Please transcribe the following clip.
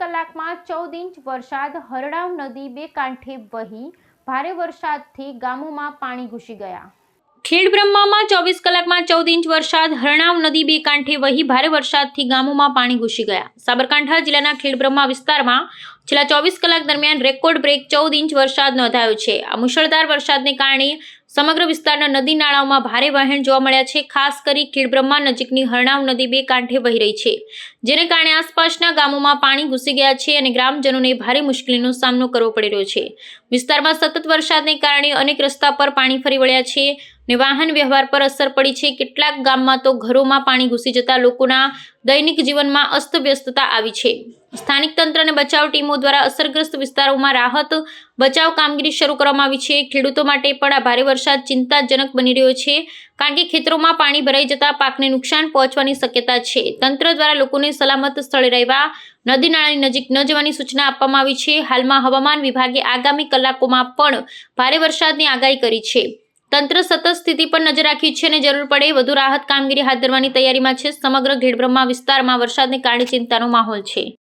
કલાકમાં ચૌદ ઇંચ વરસાદ હરડાવ નદી બે કાંઠે વહી ભારે વરસાદથી ગામોમાં પાણી ઘૂસી ગયા. ખેડબ્રહ્મામાં ચોવીસ કલાકમાં ચૌદ ઇંચ વરસાદ હરણાવ નદી બે કાંઠે વહી ભારે વરસાદથી ગામોમાં પાણી ઘૂસી ગયા. સાબરકાંઠા જિલ્લાના ખેડબ્રહ્મા વિસ્તારમાં છેલ્લા ચોવીસ કલાક દરમિયાન રેકોર્ડ બ્રેક ચૌદ ઇંચ વરસાદ નોંધાયો છે. આ મુશળધાર વરસાદને કારણે સમગ્ર વિસ્તારના નદી નાળાઓમાં ભારે વહેણ જોવા મળ્યા છે. ખાસ કરી ખીડબ્રહ્મા નજીકની હરણાવ નદી બે કાંઠે વહી રહી છે. જેને કારણે આસપાસના ગામોમાં પાણી ઘૂસી ગયા છે અને ગ્રામજનોને ભારે મુશ્કેલીનો સામનો કરવો પડી રહ્યો છે. વિસ્તારમાં સતત વરસાદને કારણે અનેક રસ્તા પર પાણી ફરી વળ્યા છે ને વાહન વ્યવહાર પર અસર પડી છે. કેટલાક ગામમાં તો ઘરોમાં પાણી ઘૂસી જતા લોકોના દૈનિક જીવનમાં અસ્તવ્યસ્તતા આવી છે. સ્થાનિક તંત્ર અને બચાવ ટીમો દ્વારા અસરગ્રસ્ત વિસ્તારોમાં રાહત, બચાવ કામગીરી શરૂ કરવામાં આવી છે. ખેડૂતો માટે પણ આ ભારે વરસાદ ચિંતાજનક બની રહ્યો છે, કારણ કે ખેતરોમાં પાણી ભરાઈ જતા પાકને નુકસાન પહોંચવાની શક્યતા છે. તંત્ર દ્વારા લોકોને સલામત સ્થળે રહેવા, નદી નાળાની નજીક ન જવાની સૂચના આપવામાં આવી છે. હાલમાં હવામાન વિભાગે આગામી કલાકોમાં પણ ભારે વરસાદની આગાહી કરી છે. તંત્ર સતત સ્થિતિ પર નજર રાખી છે અને જરૂર પડે વધુ રાહત કામગીરી હાથ ધરવાની તૈયારીમાં છે. સમગ્ર ઘેડબ્રહ્મા વિસ્તારમાં વરસાદને કારણે ચિંતાનો માહોલ છે.